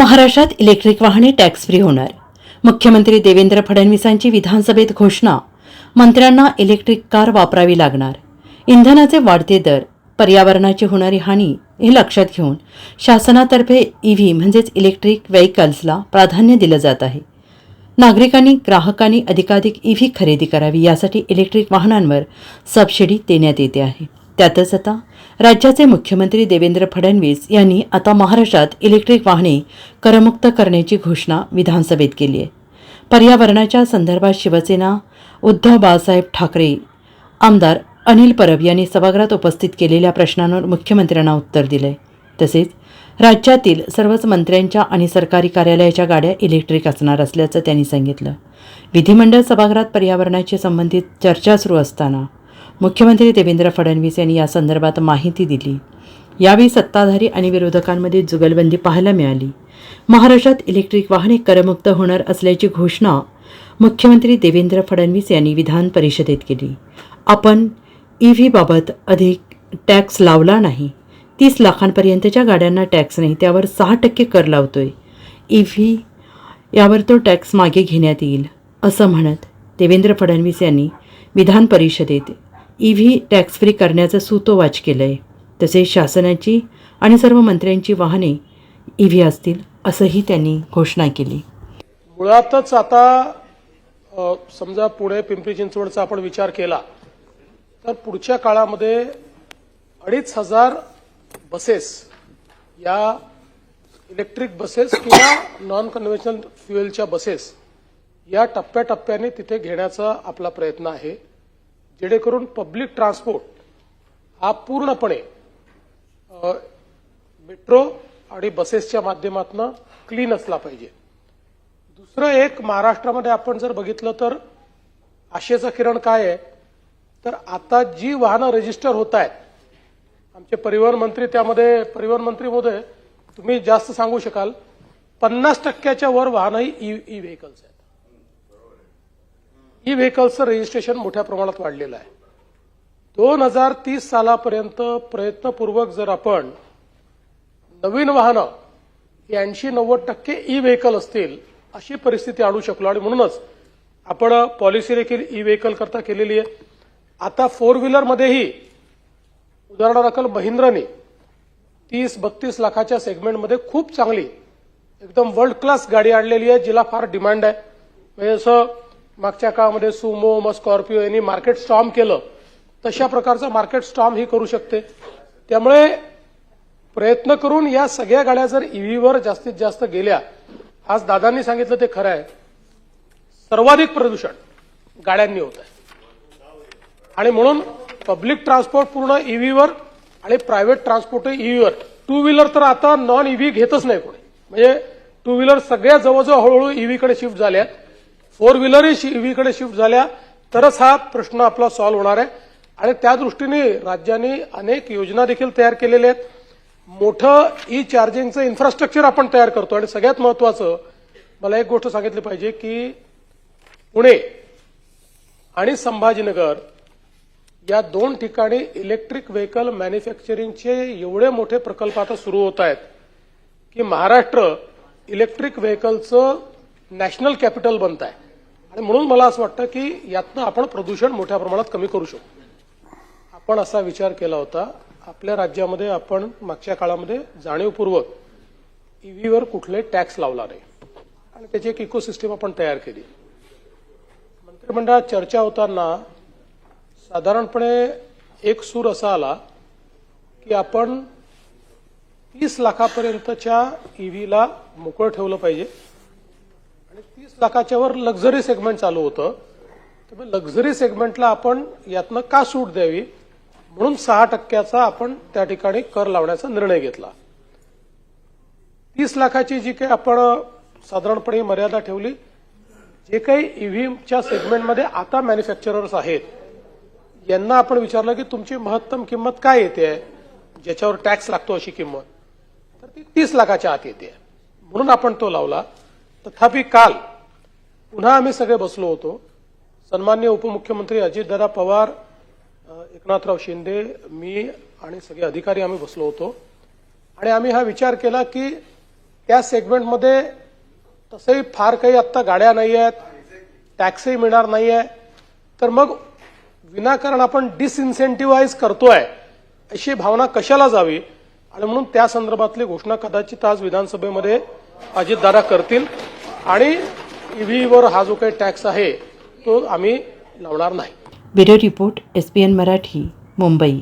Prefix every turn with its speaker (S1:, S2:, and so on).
S1: महाराष्ट्रात इलेक्ट्रिक वाहने tax free होणार. मुख्यमंत्री देवेंद्र फडणवीसांची विधानसभेत घोषणा. मंत्र्यांना इलेक्ट्रिक कार वापरावी लागणार. इंधनाचे वाढते दर पर्यावरणाची होणारी हानी हे लक्षात घेऊन शासनातर्फे ईव्ही म्हणजेच इलेक्ट्रिक व्हेकल्सला प्राधान्य दिलं जात आहे. नागरिकांनी ग्राहकांनी अधिकाधिक ईव्ही खरेदी करावी यासाठी इलेक्ट्रिक वाहनांवर सबसिडी देण्यात येते आहे. त्यातच आता राज्याचे मुख्यमंत्री देवेंद्र फडणवीस यांनी आता महाराष्ट्रात इलेक्ट्रिक वाहने करमुक्त करण्याची घोषणा विधानसभेत केली आहे. पर्यावरणाच्या संदर्भात शिवसेना उद्धव बाळासाहेब ठाकरे आमदार अनिल परब यांनी सभागृहात उपस्थित केलेल्या प्रश्नांवर मुख्यमंत्र्यांना उत्तर दिलंय. तसेच राज्यातील सर्वच मंत्र्यांच्या आणि सरकारी कार्यालयाच्या गाड्या इलेक्ट्रिक असणार असल्याचं त्यांनी सांगितलं. विधिमंडळ सभागृहात पर्यावरणाशी संबंधित चर्चा सुरू असताना मुख्यमंत्री देवेंद्र फडणवीस यांनी या संदर्भात माहिती दिली. यावेळी सत्ताधारी आणि विरोधकांमध्ये जुगलबंदी पाहायला मिळाली. महाराष्ट्रात इलेक्ट्रिक वाहने करमुक्त होणार असल्याची घोषणा मुख्यमंत्री देवेंद्र फडणवीस यांनी विधान परिषदेत केली. आपण ई व्हीबाबत अधिक टॅक्स लावला नाही. तीस लाखांपर्यंतच्या गाड्यांना टॅक्स नाही त्यावर सहा टक्के कर लावतोय. ई व्ही यावर तो टॅक्स मागे घेण्यात येईल असं म्हणत देवेंद्र फडणवीस यांनी विधान परिषदेत ई व्ही टॅक्स फ्री करण्याचं सूतोवाच केलं आहे तसेच शासनाची आणि सर्व मंत्र्यांची वाहने ई व्ही असतील असंही त्यांनी घोषणा केली.
S2: मुळातच आता समजा पुणे पिंपरी चिंचवडचा आपण विचार केला तर पुढच्या काळामध्ये अडीच हजार बसेस या इलेक्ट्रिक बसेस किंवा नॉन कन्व्हेन्शनल फ्युएलच्या बसेस या टप्प्याटप्प्याने तिथे घेण्याचा आपला प्रयत्न आहे. जेणेकरून पब्लिक ट्रान्सपोर्ट हा पूर्णपणे मेट्रो आणि बसेसच्या माध्यमातून क्लीन असला पाहिजे. दुसरं एक महाराष्ट्रामध्ये आपण जर बघितलं तर आशेचं किरण काय आहे? तर आता जी वाहनं रजिस्टर होत आहेत आमचे परिवहन मंत्री त्यामध्ये परिवहन मंत्री महोदय तुम्ही जास्त सांगू शकाल पन्नास टक्क्याच्या वर वाहनंही ई ई व्हेकल्स आहेत. ई व्हेकल्सचं रजिस्ट्रेशन मोठ्या प्रमाणात वाढलेलं आहे. दोन हजार तीस सालापर्यंत प्रयत्नपूर्वक जर आपण नवीन वाहनं ही ऐंशी नव्वद टक्के ई व्हेकल असतील अशी परिस्थिती आणू शकलो. आणि म्हणूनच आपण पॉलिसी देखील ई व्हेकल करता केलेली आहे. आता फोर व्हीलरमध्येही उदाहरणादाखल महिंद्राने तीस बत्तीस लाखाच्या सेगमेंटमध्ये खूप चांगली एकदम वर्ल्ड क्लास गाडी आणलेली आहे जिला फार डिमांड आहे. म्हणजे जसं मागच्या काळामध्ये सुमो मग स्कॉर्पिओ यांनी मार्केट स्टॉम केलं. तशा प्रकारचं मार्केट स्टॉम ही करू शकते. त्यामुळे प्रयत्न करून या सगळ्या गाड्या जर ईव्हीवर जास्तीत जास्त गेल्या आज दादांनी सांगितलं ते खरं आहे. सर्वाधिक प्रदूषण गाड्यांनी होत आहे. आणि म्हणून पब्लिक ट्रान्सपोर्ट पूर्ण ईव्हीवर आणि प्रायव्हेट ट्रान्सपोर्ट ईव्हीवर टू व्हीलर तर आता नॉन ईव्ही घेतच नाही कोणी. म्हणजे टू व्हीलर सगळ्या जवळजवळ हळूहळू ईव्हीकडे शिफ्ट झाल्या फोर व्हीलरही ईव्हीकडे शिफ्ट झाल्या. तरच हा प्रश्न आपला सॉल्व्ह होणार आहे. आणि त्या दृष्टीने राज्यांनी अनेक योजना देखील तयार केलेल्या आहेत. मोठं ई चार्जिंगचं इन्फ्रास्ट्रक्चर आपण तयार करतो. आणि सगळ्यात महत्वाचं मला एक गोष्ट सांगितली पाहिजे की पुणे आणि संभाजीनगर या दोन ठिकाणी इलेक्ट्रिक व्हेकल मॅन्युफॅक्चरिंगचे एवढे मोठे प्रकल्प आता सुरू होत आहेत की महाराष्ट्र इलेक्ट्रिक व्हेकलचं नॅशनल कॅपिटल बनत आहे. आणि म्हणून मला असं वाटतं की यातनं आपण प्रदूषण मोठ्या प्रमाणात कमी करू शकतो आपण असा विचार केला होता. आपल्या राज्यामध्ये आपण मागच्या काळामध्ये जाणीवपूर्वक ईव्हीवर कुठले टॅक्स लावला नाही. आणि त्याची एक इकोसिस्टीम आपण तयार केली. मंत्रिमंडळात चर्चा होताना साधारणपणे एक सूर असा आला की आपण तीस लाखापर्यंतच्या ईव्हीला मोकळं ठेवलं पाहिजे. तीस लाखाच्या वर लक्झरी सेगमेंट चालू होतं. त्यामुळे लक्झरी सेगमेंटला आपण यातनं का सूट द्यावी? म्हणून सहा टक्क्याचा आपण त्या ठिकाणी कर लावण्याचा निर्णय घेतला. तीस लाखाची जी काही आपण साधारणपणे मर्यादा ठेवली जे काही ईव्हीएमच्या सेगमेंटमध्ये आता मॅन्युफॅक्चरर्स आहेत यांना आपण विचारलं की तुमची महत्तम किंमत काय येते? ज्याच्यावर टॅक्स लागतो अशी किंमत. तर ती तीस लाखाच्या आत येते. म्हणून आपण तो लावला. तथापि काल पुन्हा आम्ही सगळे बसलो होतो. सन्मान्य उपमुख्यमंत्री अजितदादा पवार एकनाथराव शिंदे मी आणि सगळे अधिकारी आम्ही बसलो होतो. आणि आम्ही हा विचार केला की त्या सेगमेंटमध्ये तसंही फार काही आत्ता गाड्या नाही आहेत टॅक्सही मिळणार नाही आहे. तर मग विनाकारण आपण डिसइन्सेंटिव्हाइज करतोय अशी भावना कशाला जावी? आणि म्हणून त्या संदर्भातली घोषणा कदाचित आज विधानसभेमध्ये अजितदादा करतील. आणि ईव्हीवर हा जो काही टॅक्स आहे तो आम्ही लावणार नाही.
S1: Bureau report S P N Marathi Mumbai.